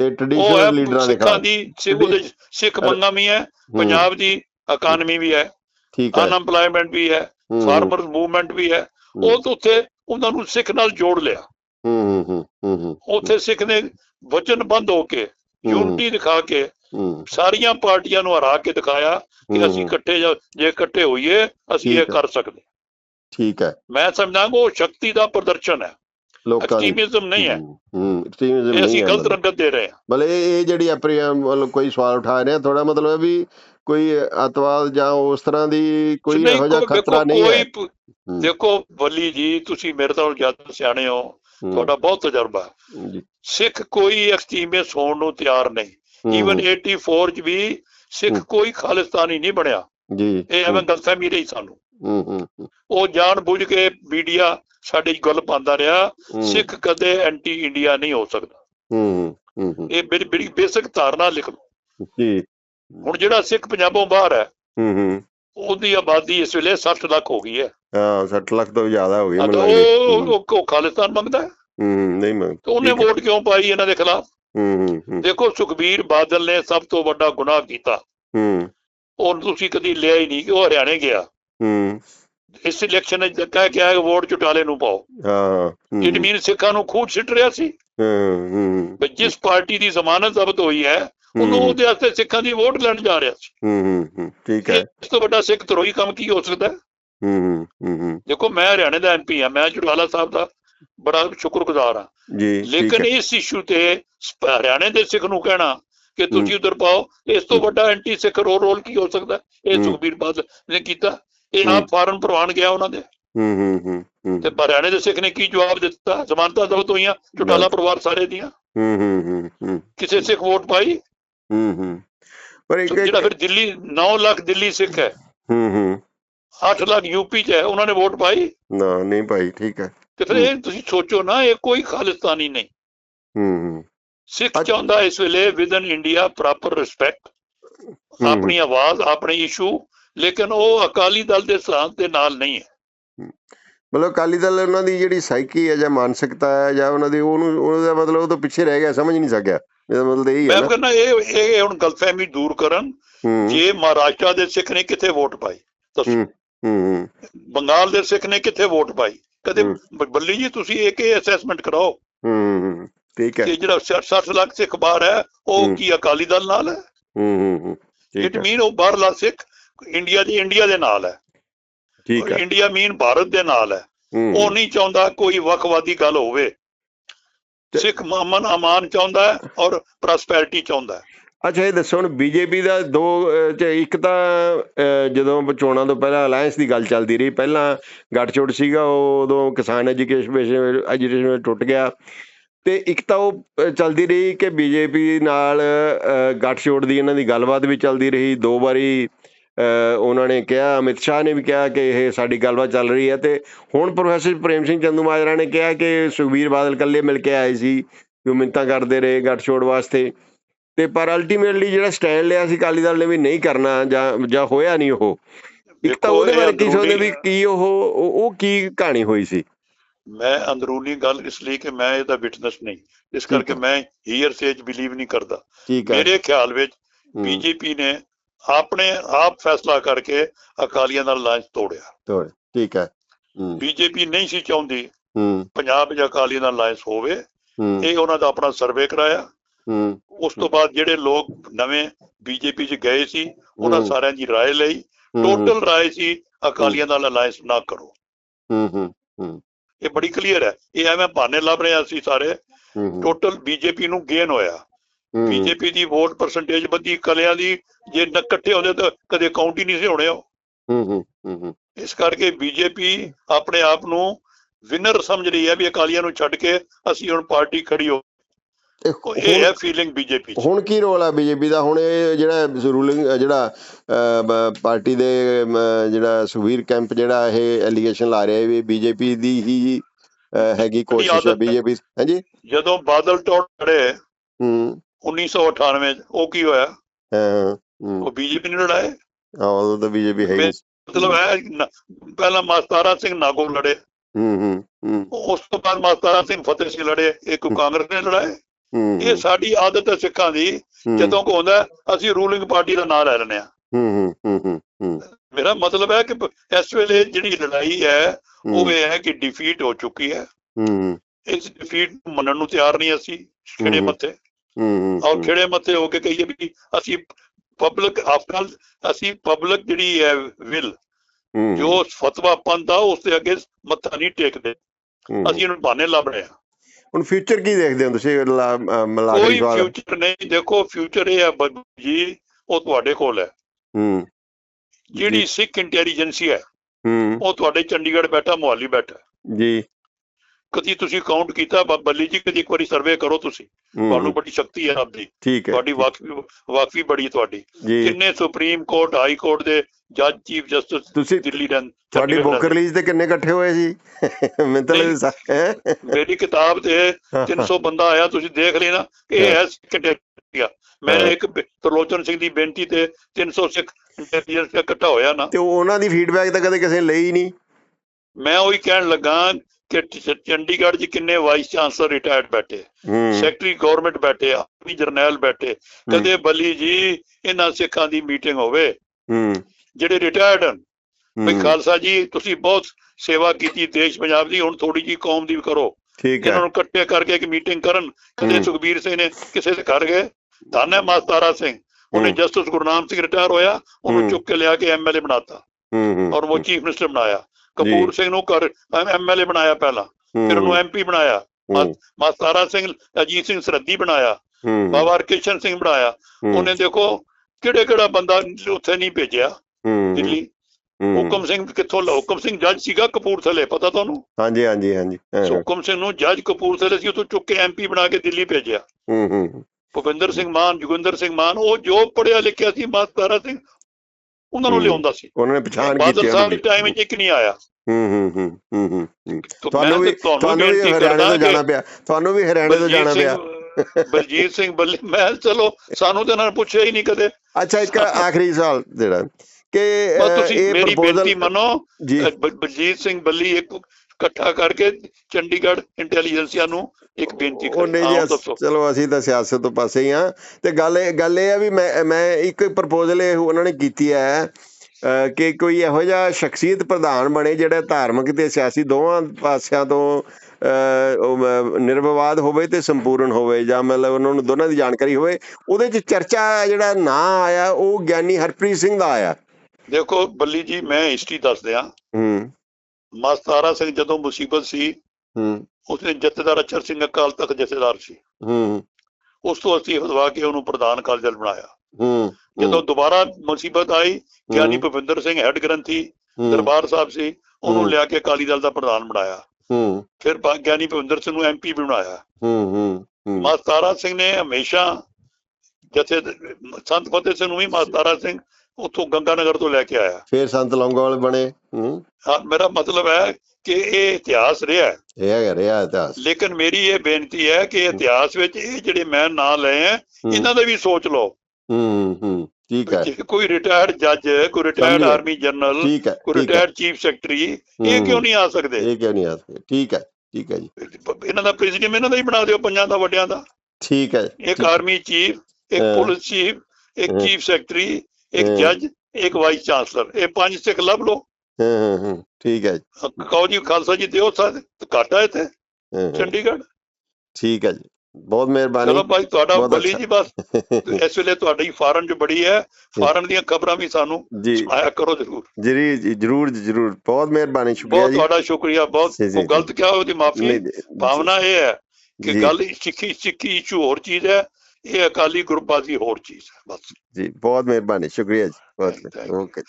ਤੇ ਟ੍ਰੈਡੀਸ਼ਨਲ ਲੀਡਰਾਂ ਦੇ ਸਿੱਖਾਂ ਦੀ ਸਿੱਖ ਉਹਦੇ ਸਿੱਖ ਮੰਗਾ ਵੀ ਹੈ ਪੰਜਾਬ ਦੀ ਇਕਾਨਮੀ ਵੀ ਹੈ ਠੀਕ ਹੈ। ਅਨਐਮਪਲੋਇਮੈਂਟ ਵੀ ਹੈ ਫਾਰਮਰ ਮੂਵਮੈਂਟ ਵੀ ਹੈ। ਉਹ ਤਾਂ ਉੱਥੇ ਉਹਨਾਂ ਨੂੰ ਸਿੱਖ ਨਾਲ ਜੋੜ ਲਿਆ। ਹੂੰ ਹੂੰ ਉੱਥੇ ਸਿੱਖ ਨੇ ਵਚਨਬੰਦ ਹੋ ਕੇ ਯੂਨਿਟੀ ਦਿਖਾ ਕੇ ਸਾਰੀਆਂ ਪਾਰਟੀਆਂ ਨੂੰ ਹਰਾ ਕੇ ਦਿਖਾਇਆ ਕਿ ਅਸੀਂ ਇਕੱਠੇ ਜਾ- ਇਕੱਠੇ ਹੋਈਏ ਅਸੀਂ ਇਹ। ਕਰ ਸਕਦੇ ਠੀਕ ਹੈ। ਮੈਂ ਸਮਝਦਾ ਕਿ ਉਹ ਸ਼ਕਤੀ ਦਾ ਪ੍ਰਦਰਸ਼ਨ ਹੈ। ਲੋਕਾਂ ਦੀ। ਐਕਸਟ੍ਰੀਮਿਜ਼ਮ ਨਹੀਂ ਹੈ। ਹੂੰ, ਇਹ ਨਹੀਂ ਅਸੀਂ ਹੈ ਗਲਤ ਮਤਲਬ। ਰੰਗਤ ਦੇ ਰਹੇ ਹਾਂ। ਮਤਲਬ ਇਹ ਜਿਹੜੀ ਆਪਣੀ ਮਤਲਬ ਕੋਈ ਸਵਾਲ ਉਠਾ ਰਹੇ ਆ ਥੋੜਾ ਮਤਲਬ ਹੈ ਵੀ ਕੋਈ ਅਤਵਾਦ ਜਾਂ ਉਸ ਤਰ੍ਹਾਂ ਦੀ ਕੋਈ ਇਹੋ ਜਿਹਾ ਖਤਰਾ ਨਹੀਂ ਹੈ। ਦੇਖੋ ਬੱਲੀ ਜੀ ਤੁਸੀਂ ਮੇਰੇ ਤੋਂ ਜ਼ਿਆਦਾ ਸਿਆਣੇ ਹੋ ਤੁਹਾਡਾ ਬਹੁਤ ਤਜਰਬਾ ਹੈ। ਜੀ, ਸਿੱਖ ਕੋਈ ਐਕਸਟ੍ਰੀਮਿਸਟ ਹੋਣ ਨੂੰ ਤਿਆਰ ਨਹੀਂ। ਈਵਨ 84 ਚ ਵੀ ਸਿੱਖ। ਕੋਈ ਖਾਲਿਸਤਾਨੀ ਨਹੀਂ ਬਣਿਆ। ਜੀ ਇਹ ਐਵੇਂ ਗਲਤਫਹਿਮੀ ਰਹੀ ਸਾਨੂੰ। ਹੂੰ ਹੂੰ ਹੂੰ, ਉਹ ਜਾਣ ਬੁੱਝ ਕੇ ਮੀਡੀਆ ਸਾਡੇ ਗੱਲ ਪਾਉਂਦਾ ਰਿਹਾ ਸਿੱਖ ਕਦੇ ਐਂਟੀ ਇੰਡੀਆ ਨਹੀਂ ਹੋ ਸਕਦਾ। ਹੂੰ ਹੂੰ ਹੂੰ, ਇਹ ਬੜੀ ਬੜੀ ਬੇਸਿਕ ਧਾਰਨਾ ਲਿਖ ਲਓ। ਜੀ। ਹੁਣ ਜਿਹੜਾ ਸਿੱਖ ਪੰਜਾਬੋਂ ਬਾਹਰ ਹੈ ਹੂੰ ਹੂੰ। ਉਹਦੀ ਆਬਾਦੀ ਇਸ ਵੇਲੇ 60 ਲੱਖ ਹੋ ਗਈ ਹੈ। ਹਾਂ 60 ਲੱਖ ਤੋਂ ਜ਼ਿਆਦਾ ਹੋ ਗਈ ਲੱਗਦਾ ਉਹ ਖਾਲਿਸਤਾਨ ਮੰਗਦਾ ਹੈ। ਨਹੀਂ ਮੈਂ ਤੇ ਉਹਨੇ। ਵੋਟ ਕਿਉਂ ਪਾਈ ਇਹਨਾਂ ਦੇ ਖਿਲਾਫ? ਹੂੰ ਹੂੰ, ਦੇਖੋ ਸੁਖਬੀਰ ਬਾਦਲ ਨੇ ਸਭ ਤੋਂ ਵੱਡਾ ਗੁਨਾਹ ਕੀਤਾ। ਹੂੰ। ਉਹ ਤੁਸੀਂ ਕਦੀ ਲਿਆ ਹੀ ਨਹੀਂ ਕਿ ਉਹ ਹਰਿਆਣੇ ਗਿਆ। ਹੂੰ। ਇਸ ਇਲੈਕਸ਼ਨ ਵਿੱਚ ਕਹਿ ਕੇ ਆਇਆ ਕਿ ਵੋਟ ਚੁਟਾਲੇ ਨੂੰ ਪਾਓ। ਹਾਂ ਇਟ ਮੀਨ ਸਿੱਖਾਂ ਨੂੰ ਖੂਜ ਸਿੱਟ ਰਿਹਾ ਸੀ। ਹੂੰ ਹੂੰ। ਜਿਸ ਪਾਰਟੀ ਦੀ ਜ਼ਮਾਨਤ ਜ਼ਬਤ ਹੋਈ ਹੈ ਉਹਨੂੰ ਉਹਦੇ ਵਾਸਤੇ ਸਿੱਖਾਂ ਦੀ ਵੋਟ ਲੈਣ ਜਾ ਰਿਹਾ ਸੀ। ਹੂੰ ਹੂੰ ਠੀਕ ਹੈ। ਇਸ ਤੋਂ ਵੱਡਾ ਸਿੱਖ ਤਰੋਈ ਕੰਮ ਕੀ ਹੋ ਸਕਦਾ ਹੈ? ਹੂੰ ਦੇਖੋ ਮੈਂ ਹਰਿਆਣੇ ਦਾ ਐਮਪੀ ਆ ਮੈਂ ਚੁਟਾਲਾ ਸਾਹਿਬ ਦਾ ਬੜਾ ਸ਼ੁਕਰਗੁਜ਼ਾਰ ਹਾਂ। ਜੀ ਲੇਕਿਨ ਇਸ ਇਸ਼ੂ ਤੇ ਹਰਿਆਣੇ ਦੇ ਸਿੱਖ ਨੂੰ ਕਹਿਣਾ ਕਿ ਤੁਸੀਂ ਉਧਰ ਪਾਓ ਇਸ ਤੋਂ। ਵੱਡਾ ਐਂਟੀ ਸਿੱਖ ਰੋਲ ਕੀ ਹੋ ਸਕਦਾ? ਇਹ। ਸੁਖਬੀਰ ਬਾਦਲ ਨੇ ਕੀਤਾ। ਇਹ। ਆਪ ਫਾਰਨ ਪ੍ਰਵਾਨ ਗਿਆ ਉਹਨਾਂ ਦੇ। ਹੂੰ ਹੂੰ ਹੂੰ ਹੂੰ। ਤੇ ਹਰਿਆਣੇ ਦੇ ਸਿੱਖ ਨੇ ਕੀ ਜਵਾਬ ਦਿੱਤਾ? ਜ਼ਮਾਨਤਾਂ ਜ਼ਬਤ ਹੋਈਆਂ ਚੁਟਾਲਾ ਪਰਿਵਾਰ ਸਾਰੇ ਦੀਆਂ। ਹੂੰ ਹੂੰ ਹੂੰ ਹੂੰ। ਕਿਸੇ ਸਿੱਖ ਵੋਟ ਪਾਈ? ਹੂੰ ਹੂੰ। ਪਰ ਇੱਕ ਜਿਹੜਾ ਫਿਰ ਦਿੱਲੀ 9 ਲੱਖ ਦਿੱਲੀ ਸਿੱਖ ਹੈ। ਹੂੰ ਹੂੰ। 8 ਲੱਖ ਯੂਪੀ ਚ ਹੈ ਉਹਨਾਂ ਨੇ ਵੋਟ ਪਾਈ? ਨਾ ਨਹੀਂ ਭਾਈ ਠੀਕ ਹੈ। ਤੇ ਫਿਰ ਇਹ ਤੁਸੀਂ ਸੋਚੋ ਨਾ ਇਹ ਕੋਈ ਖਾਲਿਸਤਾਨੀ ਨਹੀਂ। ਹੂੰ ਹੂੰ। ਸਿੱਖ। ਚਾਹੁੰਦਾ ਇਸ ਵੇਲੇ ਵਿਦਨ ਇੰਡੀਆ ਪ੍ਰੋਪਰ ਰਿਸਪੈਕਟ ਆਪਣੀ ਆਵਾਜ਼ ਆਪਣੇ ਇਸ਼ੂ ਲੇਕਿਨ ਉਹ ਅਕਾਲੀ ਦਲ ਦੇ ਸਿਧਾਂਤ ਦੇ ਨਾਲ ਨਹੀਂ ਹੈ। ਮਤਲਬ ਅਕਾਲੀ ਦਲ ਉਹਨਾਂ ਦੀ ਜਿਹੜੀ ਸਾਈਕੀ ਹੈ ਜਾਂ ਮਾਨਸਿਕਤਾ ਹੈ ਜਾਂ ਉਹਨਾਂ ਦੀ ਉਹਨੂੰ ਉਹਦਾ ਮਤਲਬ ਉਹ ਤੋਂ ਪਿੱਛੇ ਰਹਿ ਗਿਆ ਸਮਝ ਨਹੀਂ ਸਕਿਆ। ਇਹਦਾ ਮਤਲਬ ਇਹ ਹੀ ਹੈ ਮੈਂ ਕਹਿੰਦਾ ਇਹ ਇਹ ਹੁਣ ਗਲਤਫਹਿਮੀ ਦੂਰ ਕਰਨ। ਜੇ ਮਹਾਰਾਸ਼ਟਰ ਦੇ ਸਿੱਖ ਨੇ ਕਿੱਥੇ ਵੋਟ ਪਾਈ? ਦੱਸੋ। ਹੂੰ ਹੂੰ ਬੰਗਾਲ ਦੇ ਸਿੱਖ ਨੇ ਕਿੱਥੇ ਵੋਟ ਪਾਈ? ਕਦੇ ਬੱਲੀ ਜੀ ਤੁਸੀਂ ਇੱਕ ਇਹ ਅਸੈਸਮੈਂਟ ਕਰਾਓ? ਹੂੰ ਹੂੰ ਠੀਕ ਹੈ। ਕਿ ਜਿਹੜਾ 60 ਲੱਖ ਸਿੱਖ ਬਾਹਰ ਹੈ ਉਹ। ਕੀ ਅਕਾਲੀ ਦਲ ਨਾਲ ਹੈ? ਹੂੰ ਹੂੰ ਇਟ ਮੀਨ ਉਹ ਬਾਹਰਲਾ ਸਿੱਖ ਇੰਡੀਆ ਦੀ ਇੰਡੀਆ ਦੇ ਨਾਲ ਹੈ। ਠੀਕ ਹੈ। ਇੰਡੀਆ ਮੀਨ ਭਾਰਤ ਦੇ ਨਾਲ ਹੈ। ਉਹ ਨਹੀਂ ਚਾਹੁੰਦਾ ਕੋਈ ਵੱਖਵਾਦੀ ਗੱਲ ਹੋਵੇ। ਸਿੱਖ ਅਮਨ ਅਮਾਨ ਚਾਹੁੰਦਾ ਹੈ ਔਰ ਪ੍ਰੋਸਪੈਰਿਟੀ ਚਾਹੁੰਦਾ ਹੈ। ਅੱਛਾ ਇਹ ਦੱਸੋ ਹੁਣ ਬੀਜੇਪੀ ਦਾ ਦੋ ਇੱਕ ਤਾਂ ਜਦੋਂ ਚੋਣਾਂ ਤੋਂ ਪਹਿਲਾਂ ਅਲਾਈਅੰਸ ਦੀ ਗੱਲ ਚੱਲਦੀ ਰਹੀ ਪਹਿਲਾਂ ਗੱਠਜੋੜ ਸੀਗਾ ਉਹ ਉਦੋਂ ਕਿਸਾਨ ਐਜੂਕੇਸ਼ਨ ਐਜੂਕੇਸ਼ਨ ਟੁੱਟ ਗਿਆ। ਤੇ ਇੱਕ ਤਾਂ ਉਹ ਚੱਲਦੀ ਰਹੀ ਕਿ ਬੀਜੇਪੀ ਨਾਲ ਗੱਠਜੋੜ ਦੀ ਇਹਨਾਂ ਦੀ ਗੱਲਬਾਤ ਵੀ ਚੱਲਦੀ ਰਹੀ। ਦੋ ਵਾਰੀ ਉਹਨਾਂ ਨੇ ਕਿਹਾ ਅਮਿਤ ਸ਼ਾਹ ਨੇ ਵੀ ਕਿਹਾ ਕਿ ਇਹ ਸਾਡੀ ਗੱਲਬਾਤ ਚੱਲ ਰਹੀ ਹੈ ਤੇ ਹੁਣ ਪ੍ਰੋਫੈਸਰ ਪ੍ਰੇਮ ਸਿੰਘ ਚੰਦੂ ਮਾਜਰਾ ਨੇ ਕਿਹਾ ਕਿ ਸੁਖਬੀਰ ਬਾਦਲ ਇਕੱਲੇ ਮਿਲ ਕੇ ਆਏ ਸੀ ਕਿ ਮਿੰਤਾਂ ਕਰਦੇ ਰਹੇ ਗੱਠਜੋੜ ਵਾਸਤੇ। ਤੇ ਪਰ ਅਲਟੀਮੇਟਲੀ ਜਿਹੜਾ ਸਟੈਂਡ ਲਿਆ ਸੀ ਅਕਾਲੀ ਦਲ ਨੇ ਵੀ ਨਹੀਂ ਕਰਨਾ ਜਾਂ ਜਾਂ ਹੋਇਆ ਨਹੀਂ ਉਹ। ਇੱਕ ਤਾਂ ਉਹਦੇ ਬਾਰੇ ਕੀ ਸੋਚਦੇ ਵੀ ਕੀ ਉਹ ਉਹ ਕੀ ਕਹਾਣੀ ਹੋਈ ਸੀ? ਮੈਂ ਅੰਦਰੂਨੀ ਗੱਲ ਇਸ ਲਈ ਕਿ ਮੈਂ ਇਹਦਾ ਵਿਟਨੈਸ ਨਹੀਂ। ਇਸ ਕਰਕੇ। ਮੈਂ ਹੀਅਰ ਸੇਜ ਬਿਲੀਵ ਨਹੀਂ ਕਰਦਾ। ਮੇਰੇ ਖਿਆਲ ਵਿੱਚ ਬੀਜੇਪੀ ਨੇ ਆਪਣੇ ਆਪ ਫੈਸਲਾ ਕਰਕੇ ਅਕਾਲੀਆਂ ਨਾਲ ਅਲਾਈਅੰਸ ਤੋੜਿਆ ਤੋੜ, ਠੀਕ ਹੈ ਹੂੰ ਬੀਜੇਪੀ ਨਹੀਂ ਸੀ ਚਾਹੁੰਦੀ ਹੂੰ ਪੰਜਾਬ ਵਿੱਚ ਅਕਾਲੀਆਂ ਨਾਲ ਅਲਾਈਅੰਸ ਹੋਵੇ ਹੂੰ ਇਹ ਉਹਨਾਂ ਦਾ ਆਪਣਾ ਸਰਵੇ ਕਰਾਇਆ ਹੂੰ ਉਸ ਤੋਂ ਬਾਅਦ ਜਿਹੜੇ ਲੋਕ ਨਵੇਂ ਬੀਜੇਪੀ 'ਚ ਗਏ ਸੀ ਉਹਨਾਂ ਹੂੰ, ਸਾਰਿਆਂ ਦੀ رائے ਲਈ ਹੂੰ, ਟੋਟਲ رائے ਸੀ ਅਕਾਲੀਆਂ ਨਾਲ ਅਲਾਈਅੰਸ ਨਾ ਕਰੋ ਹੂੰ ਹੂੰ ਇਹ ਬੜੀ ਕਲੀਅਰ ਹੈ ਇਹ ਐਵੇਂ ਬਹਾਨੇ ਲੱਭ ਰਹੇ ਹਾਂ ਅਸੀਂ ਸਾਰੇ ਹੂੰ ਹੂੰ, ਟੋਟਲ ਬੀਜੇਪੀ ਨੂੰ ਗੇਨ ਹੋਇਆ ਹੂੰ, ਬੀਜੇਪੀ ਦੀ ਵੋਟ ਪਰਸੈਂਟੇਜ ਵਧੀ ਕਲਿਆਂ ਦੀ ਜੇ ਨਾ ਇਕੱਠੇ ਹੁੰਦੇ ਤਾਂ ਕਦੇ ਕਾਊਂਟ ਹੀ ਨਹੀਂ ਸੀ ਹੋਣੇ ਉਹ। ਹੂੰ ਹੂੰ ਇਸ ਕਰਕੇ ਬੀਜੇਪੀ ਆਪਣੇ ਆਪ ਨੂੰ ਵਿਨਰ ਸਮਝ ਰਹੀ ਹੈ ਵੀ ਅਕਾਲੀਆਂ ਨੂੰ ਛੱਡ ਕੇ ਅਸੀਂ ਹੁਣ ਪਾਰਟੀ ਖੜੀ ਹੋ। ਇਹ ਹੈ ਫੀਲਿੰਗ ਬੀਜੇਪੀ ਹੁਣ ਕੀ ਰੋਲ ਆ ਬੀਜੇਪੀ ਦਾ? ਹੁਣ ਇਹ ਜਿਹੜਾ ਰੂਲਿੰਗ ਜਿਹੜਾ ਪਾਰਟੀ ਦੇ ਜਿਹੜਾ ਸੁਵੀਰ ਕੈਂਪ ਜਿਹੜਾ ਇਹ ਐਲੀਗੇਸ਼ਨ ਲਾ ਰਿਹਾ ਹੈ ਵੀ ਬੀਜੇਪੀ ਦੀ ਹੀ ਹੈਗੀ ਕੋਸ਼ਿਸ਼ ਹੈ। ਬੀਜੇਪੀ ਹਾਂਜੀ। ਜਦੋਂ ਬਾਦਲ ਟੋੜ ਖੜੇ ਹੂੰ। 1998 ਚ ਉਹ ਕੀ ਹੋਇਆ? ਹਾਂ ਉਹ ਬੀਜੇਪੀ ਨੇ ਲੜਾਏ ਹਾਂ ਉਦੋਂ ਤਾਂ ਬੀਜੇਪੀ ਹੈ ਹੀ। ਮਤਲਬ ਹੈ ਪਹਿਲਾਂ ਮਾਸਤਾਰਾ ਸਿੰਘ ਨਾਗੋ ਲੜੇ। ਹੂੰ ਹੂੰ ਉਸ ਤੋਂ ਬਾਅਦ ਮਾਸਤਾਰਾ ਸਿੰਘ ਫਤਿਹ ਸਿੰਘ ਲੜੇ। ਇੱਕ ਕਾਂਗਰਸ ਨੇ ਲੜਾਏ ਇਹ ਸਾਡੀ ਆਦਤ ਹੈ ਸਿੱਖਾਂ ਦੀ। ਜਦੋਂ ਕੋ ਹੁੰਦਾ ਅਸੀਂ ਰੂਲਿੰਗ ਪਾਰਟੀ ਦਾ ਨਾਂ ਲੈ ਲੈਂਦੇ ਆ ਹੂੰ ਹੂੰ ਹੂੰ ਮੇਰਾ ਮਤਲਬ ਹੈ ਕਿ ਇਸ ਵੇਲੇ ਜਿਹੜੀ ਲੜਾਈ ਹੈ ਉਹ ਇਹ ਹੈ ਕਿ ਡਿਫੀਟ ਹੋ ਚੁੱਕੀ ਹੈ। ਹੂੰ ਇਸ ਡਿਫੀਟ ਨੂੰ ਮੰਨਣ ਨੂੰ ਤਿਆਰ ਨਹੀਂ ਅਸੀਂ ਹੂੰ, ਮੱਥੇ। ਹੂੰ ਔਰ ਖਿੜੇ ਮੱਥੇ ਹੋ ਕੇ ਕਹੀਏ ਵੀ ਅਸੀਂ ਪਬਲਿਕ ਆਫਟਰ ਅਸੀਂ ਪਬਲਿਕ ਜਿਹੜੀ ਹੈ ਵਿਲ ਜੋ ਫਤਵਾ ਪੰਦਾ ਉਸ ਦੇ ਅੱਗੇ ਮੱਥਾ ਨਹੀਂ ਟੇਕਦੇ। ਅਸੀਂ ਇਹਨੂੰ ਬਹਾਨੇ ਲੱਭ ਰਹੇ ਹਾਂ। ਹੁਣ ਫਿਊਚਰ ਕੀ ਦੇਖਦੇ ਹੋ ਤੁਸੀਂ ਮਲਾਜ਼ਮ ਕੋਈ ਫਿਊਚਰ ਨਹੀਂ ਦੇਖੋ ਫਿਊਚਰ ਇਹ ਹੈ ਬੱਬੂ ਜੀ ਉਹ ਤੁਹਾਡੇ ਕੋਲ ਹੈ। ਹੂੰ। ਜਿਹੜੀ ਸਿੱਖ ਇੰਟੈਲੀਜੈਂਸੀ ਹੈ ਹੂੰ। ਉਹ ਤੁਹਾਡੇ ਚੰਡੀਗੜ੍ਹ ਬੈਠਾ ਮੁਹਾਲੀ ਬੈਠਾ। ਜੀ। ਕਦੀ ਤੁਸੀਂ ਕਾਊਂਟ ਕੀਤਾ? ਬੱਲੀ ਜੀ ਕਦੀ ਇੱਕ ਵਾਰੀ ਸਰਵੇ ਕਰੋ ਤੁਸੀਂ। ਤੁਹਾਨੂੰ ਬੜੀ ਸ਼ਕਤੀ ਹੈ ਆਪਦੀ। ਤੁਹਾਡੀ ਵਾਕਫੀ ਵਾਕਫੀ ਬੜੀ ਹੈ ਤੁਹਾਡੀ। ਕਿੰਨੇ ਸੁਪਰੀਮ ਕੋਰਟ ਹਾਈ ਕੋਰਟ ਦੇ ਜੱਜ ਚੀਫ ਜਸਟਿਸ ਤੁਸੀਂ ਦਿੱਲੀ ਰਹਿੰ ਤੁਹਾਡੀ ਬੁੱਕ ਰਿਲੀਜ਼ ਤੇ ਕਿੰਨੇ ਇਕੱਠੇ ਹੋਏ ਜੀ? ਮੈਨੂੰ ਮੇਰੀ ਕਿਤਾਬ ਤੇ 300 ਬੰਦਾ ਆਇਆ ਤੁਸੀਂ ਦੇਖ ਲੈਣਾ ਇਹ ਹੈ। ਕੈਟੇਗਰੀ ਮੈਂ। ਇੱਕ ਤਰਲੋਚਨ ਸਿੰਘ ਦੀ ਬੇਨਤੀ ਤੇ 300 ਸਿੱਖ ਇੰਟੈਲੀਜੈਂਸ ਇਕੱਠਾ ਹੋਇਆ ਨਾ। ਤੇ ਉਹਨਾਂ ਦੀ ਫੀਡਬੈਕ ਤਾਂ ਕਦੇ ਕਿਸੇ ਨੇ ਲਈ ਨਹੀਂ। ਮੈਂ ਉਹੀ ਕਹਿਣ ਲੱਗਾ ਕਿ ਚੰਡੀਗੜ੍ਹ 'ਚ ਕਿੰਨੇ ਵਾਈਸ ਚਾਂਸਲਰ ਰਿਟਾਇਰਡ ਬੈਠੇ ਸੈਕਟਰੀ ਗਵਰਨਮੈਂਟ ਬੈਠੇ ਆਰਮੀ ਜਰਨੈਲ ਬੈਠੇ ਕਦੇ ਬੱਲੀ ਜੀ ਇਹਨਾਂ ਸਿੱਖਾਂ ਦੀ ਮੀਟਿੰਗ ਹੋਵੇ ਜਿਹੜੇ ਰਿਟਾਇਰਡ ਹਨ। ਵੀ ਖਾਲਸਾ ਜੀ ਤੁਸੀਂ ਬਹੁਤ ਸੇਵਾ ਕੀਤੀ ਦੇਸ਼ ਪੰਜਾਬ ਦੀ ਹੁਣ ਥੋੜੀ ਜੀ ਕੌਮ ਦੀ ਵੀ ਕਰੋ। ਠੀਕ ਹੈ। ਇਹਨਾਂ ਨੂੰ ਇਕੱਠੇ ਕਰਕੇ ਇੱਕ ਮੀਟਿੰਗ ਕਰਨ ਕਦੇ। ਸੁਖਬੀਰ ਸਿੰਘ ਨੇ ਕਿਸੇ ਦੇ ਘਰ ਗਏ ਧੰਨ ਹੈ ਮਾਸਤਾਰਾ ਸਿੰਘ। ਉਹਨੇ। ਜਸਟਿਸ ਗੁਰਨਾਮ ਸਿੰਘ ਰਿਟਾਇਰ ਹੋਇਆ ਉਹਨੂੰ। ਚੁੱਕ ਕੇ ਲਿਆ ਕੇ ਐਮਐਲਏ ਬਣਾਤਾ। ਹੂੰ ਹੂੰ। ਔਰ ਉਹ ਚੀਫ ਮਿਨਿਸਟਰ ਬਣਾਇਆ। ਕਪੂਰ ਸਿੰਘ ਨੂੰ ਕਰ ਐਮਐਲਏ ਬਣਾਇਆ ਪਹਿਲਾਂ ਫਿਰ ਉਹਨੂੰ ਐਮਪੀ ਬਣਾਇਆ ਮਾਸਤਾਰਾ ਸਿੰਘ ਅਜੀਤ ਸਿੰਘ ਸਰਦੀ ਬਣਾਇਆ ਬਾਬਾ ਹਰਕਿਸ਼ਨ ਸਿੰਘ ਬਣਾਇਆ। ਉਹਨੇ ਦੇਖੋ ਕਿਹੜੇ ਕਿਹੜਾ ਬੰਦਾ ਉੱਥੇ ਨਹੀਂ ਭੇਜਿਆ ਦਿੱਲੀ। ਹੁਕਮ ਸਿੰਘ ਕਿੱਥੋਂ ਲਾ- ਹੁਕਮ ਸਿੰਘ ਜੱਜ ਸੀਗਾ ਕਪੂਰਥਲੇ ਪਤਾ ਤੁਹਾਨੂੰ? ਹਾਂਜੀ ਹਾਂਜੀ ਹਾਂਜੀ ਹੁਕਮ ਸਿੰਘ ਨੂੰ ਜੱਜ ਕਪੂਰਥਲੇ ਸੀ ਉੱਥੋਂ ਚੁੱਕ ਕੇ ਐਮਪੀ ਬਣਾ ਕੇ ਦਿੱਲੀ ਭੇਜਿਆ। ਹੂੰ ਹੂੰ। ਭੁਪਿੰਦਰ ਸਿੰਘ ਮਾਨ ਜੋਗਿੰਦਰ ਸਿੰਘ ਮਾਨ ਉਹ ਜੋ ਪੜਿਆ ਲਿਖਿਆ ਸੀ ਮਾਸਤਾਰਾ ਸਿੰਘ ਉਹਨਾਂ ਨੂੰ। ਲਿਆਉਂਦਾ ਸੀ। ਉਹਨਾਂ ਨੇ ਪਛਾਣ ਕੀਤੀ ਬਾਦਲ ਸਾਹਿਬ ਦੇ ਟਾਈਮ ਵਿੱਚ ਇੱਕ ਨਹੀਂ ਆਇਆ। ਹੂੰ ਹੂੰ ਹੂੰ ਹੂੰ ਤੁਹਾਨੂੰ ਵੀ ਤੁਹਾਨੂੰ ਵੀ ਹਰਿਆਣੇ ਤੋਂ ਜਾਣਾ ਪਿਆ। ਤੁਹਾਨੂੰ ਵੀ ਹਰਿਆਣੇ ਤੋਂ ਜਾਣਾ ਪਿਆ। ਬਲਜੀਤ ਸਿੰਘ ਬੱਲੀ ਮੈਂ ਚਲੋ ਸਾਨੂੰ ਤਾਂ ਇਹਨਾਂ ਨੇ ਪੁੱਛਿਆ ਹੀ ਨਹੀਂ ਕਦੇ। ਅੱਛਾ ਇੱਕ ਆਖਰੀ ਸਵਾਲ ਜਿਹੜਾ ਕਿ ਇਹ ਮੇਰੀ proposal- ਬੇਨਤੀ ਮੰਨੋ ਬਲਜੀਤ ਸਿੰਘ ਬੱਲੀ ਇੱਕ ਇਕੱਠਾ ਕਰਕੇ ਚੰਡੀਗੜ੍ਹ ਇੰਟੈਲੀਜੈਂਸੀਆ ਨੂੰ ਇੱਕ ਬੇਨਤੀ ਉਹ ਨਹੀਂ ਕਰੇ ਜੀ ਅਸ- ਦੱਸੋ। ਚਲੋ ਅਸੀਂ ਤਾਂ ਸਿਆਸਤ ਤੋਂ ਪਾਸੇ ਹੀ ਆ ਤੇ ਗੱਲ ਇਹ ਗੱਲ ਇਹ ਆ ਵੀ ਮੈਂ ਮੈਂ ਇੱਕ ਪ੍ਰਪੋਜ਼ਲ ਇਹ ਉਹਨਾਂ ਨੇ ਕੀਤੀ ਹੈ ਕਿ ਕੋਈ ਇਹੋ ਜਿਹਾ ਸ਼ਖਸੀਅਤ ਪ੍ਰਧਾਨ ਬਣੇ ਜਿਹੜਾ ਧਾਰਮਿਕ ਤੇ ਸਿਆਸੀ ਦੋਵਾਂ ਪਾਸਿਆਂ ਤੋਂ ਉਹ, ਨਿਰਵਿਵਾਦ ਹੋਵੇ ਤੇ ਸੰਪੂਰਨ ਹੋਵੇ ਜਾਂ ਮਤਲਬ ਉਹਨਾਂ ਨੂੰ ਦੋਨਾਂ ਦੀ ਜਾਣਕਾਰੀ ਹੋਵੇ ਉਹਦੇ ਚ ਚਰਚਾ ਜਿਹੜਾ ਨਾਂ ਆਇਆ ਉਹ ਗਿਆਨੀ ਹਰਪ੍ਰੀਤ ਸਿੰਘ ਦਾ ਆਇਆ। ਦੇਖੋ ਬੱਲੀ ਜੀ ਮੈਂ ਹਿਸਟਰੀ ਦੱਸ ਦਿਆਂ। ਮਾਸਤਾਰਾ ਸਿੰਘ ਜਦੋਂ ਮੁਸੀਬਤ ਸੀ ਹੂੰ। ਉਸਨੇ ਜਥੇਦਾਰ ਅਚਰ ਸਿੰਘ ਅਕਾਲ ਤਖਤ ਜਥੇਦਾਰ ਸੀ। ਹੂੰ। ਉਸ ਤੋਂ ਅਸੀਂ ਹਦਵਾ ਕੇ ਉਹਨੂੰ ਪ੍ਰਧਾਨ ਕਾਲਜਲ ਬਣਾਇਆ। ਹੂੰ। ਜਦੋਂ ਦੁਬਾਰਾ ਮੁਸੀਬਤ ਆਈ ਗਿਆਨੀ ਹੂੰ, ਭੁਪਿੰਦਰ ਸਿੰਘ ਹੈੱਡ ਗ੍ਰੰਥੀ ਦਰਬਾਰ ਸਾਹਿਬ ਸੀ ਉਹਨੂੰ। ਲਿਆ ਕੇ ਅਕਾਲੀ ਦਲ ਦਾ ਪ੍ਰਧਾਨ ਬਣਾਇਆ। ਹੂੰ। ਫਿਰ ਗਿਆਨੀ ਭੁਪਿੰਦਰ ਸਿੰਘ ਨੂੰ ਐਮਪੀ ਬਣਾਇਆ। ਹੂੰ ਹੂੰ ਹੂੰ। ਮਾਸਤਾਰਾ ਸਿੰਘ ਨੇ ਹਮੇਸ਼ਾ ਜਥੇ ਸੰਤ ਫਤਿਹ ਸਿੰਘ ਨੂੰ ਵੀ ਮਾਸਤਾਰਾ ਸਿੰਘ ਉੱਥੋਂ ਗੰਗਾਨਗਰ ਤੋਂ ਲੈ ਕੇ ਆਇਆ। ਫਿਰ ਸੰਤ ਲੌਂਗੋਵਾਲ ਬਣੇ ਹੂੰ। ਹਾਂ ਮੇਰਾ ਮਤਲਬ ਹੈ ਕਿ ਇਹ ਇਤਿਹਾਸ ਰਿਹਾ ਹੈ। ਇਹ ਹੈਗਾ ਰਿਹਾ ਇਤਿਹਾਸ। ਲੇਕਿਨ ਮੇਰੀ ਇਹ ਬੇਨਤੀ ਹੈ ਕਿ ਇਤਿਹਾਸ ਵਿੱਚ ਇਹ ਜਿਹੜੇ ਮੈਂ ਨਾਂ ਲਏ ਆ ਹੂੰ, ਇਹਨਾਂ ਦਾ ਵੀ ਸੋਚ ਲਓ। ਹੂੰ ਹੂੰ ਠੀਕ ਹੈ। ਕੋਈ ਰਿਟਾਇਰਡ ਜੱਜ ਕੋਈ ਰਿਟਾਇਰਡ। ਆਰਮੀ ਜਨਰਲ ਹੈ ਕੋਈ ਹੈ। ਰਿਟਾਇਰਡ ਚੀਫ ਸੈਕਟਰੀ ਇਹ ਹੂੰ, ਕਿਉਂ ਨਹੀਂ ਆ ਸਕਦੇ? ਇਹ ਕਿਉਂ ਨਹੀਂ ਆ ਸਕਦੇ? ਠੀਕ ਹੈ ਠੀਕ ਹੈ ਜੀ। ਇਹਨਾਂ ਦਾ ਪ੍ਰੈਜ਼ੀਡੈਂਟ ਇਹਨਾਂ ਦਾ ਹੀ ਬਣਾ ਦਿਓ ਪੰਜਾਂ ਦਾ ਵੱਡਿਆਂ ਦਾ। ਠੀਕ ਹੈ ਇੱਕ ਆਰਮੀ ਚੀਫ ਇੱਕ ਹਾਂ। ਪੁਲਿਸ ਚੀਫ ਇੱਕ ਹਾਂ। ਚੀਫ ਸੈਕਟਰੀ ਇੱਕ ਹਾਂ। ਜੱਜ ਇੱਕ ਵਾਈਸ ਚਾਂਸਲਰ ਇਹ ਪੰਜ ਸਿੱਖ ਲੱਭ ਲਓ। ਹਾਂ ਹਾਂ ਹਾਂ। ਠੀਕ ਹੈ ਜੀ। ਕਹੋ ਜੀ ਖਾਲਸਾ ਜੀ ਦਿਓ ਸਾਥ। ਘਾਟਾ ਇੱਥੇ ਚੰਡੀਗੜ੍ਹ। ਠੀਕ ਹੈ ਜੀ। ਬਹੁਤ ਮਿਹਰਬਾਨੀ। ਚਲੋ ਭਾਈ ਤੁਹਾਡਾ ਬਹੁਤ ਬੱਲੀ। ਜੀ ਬਸ। ਇਸ ਵੇਲੇ ਤੁਹਾਡੀ ਫਾਰਨ ਚ ਬੜੀ ਹੈ। ਫਾਰਨ ਦੀਆਂ ਖਬਰਾਂ ਵੀ ਸਾਨੂੰ ਜੀ। ਆਇਆ ਕਰੋ ਜ਼ਰੂਰ। ਜਰੀ ਜੀ, ਜਰੂਰ ਜੀ, ਜਰੂਰ। ਬਹੁਤ ਮਿਹਰਬਾਨੀ ਸ਼ੁਕਰੀਆ ਬਹੁਤ ਜੀ। ਤੁਹਾਡਾ ਸ਼ੁਕਰੀਆ। ਬਹੁਤ ਜੀ, ਜੀ, ਗਲਤ ਕਿਹਾ ਉਹਦੀ ਮਾਫੀ। ਜੀ, ਭਾਵਨਾ ਇਹ ਹੈ ਕਿ ਜੀ, ਗੱਲ ਸਿੱਖੀ ਸਿੱਖੀ ਇਸ਼ੂ ਹੋਰ ਚੀਜ਼ ਹੈ। ਇਹ ਅਕਾਲੀ ਗੁਰਬਾਜ਼ੀ ਹੋਰ ਚੀਜ਼ ਹੈ ਬਸ। ਜੀ ਬਹੁਤ ਮਿਹਰਬਾਨੀ ਸ਼ੁਕਰੀਆ ਜੀ ਬਹੁਤ. ਓਕੇ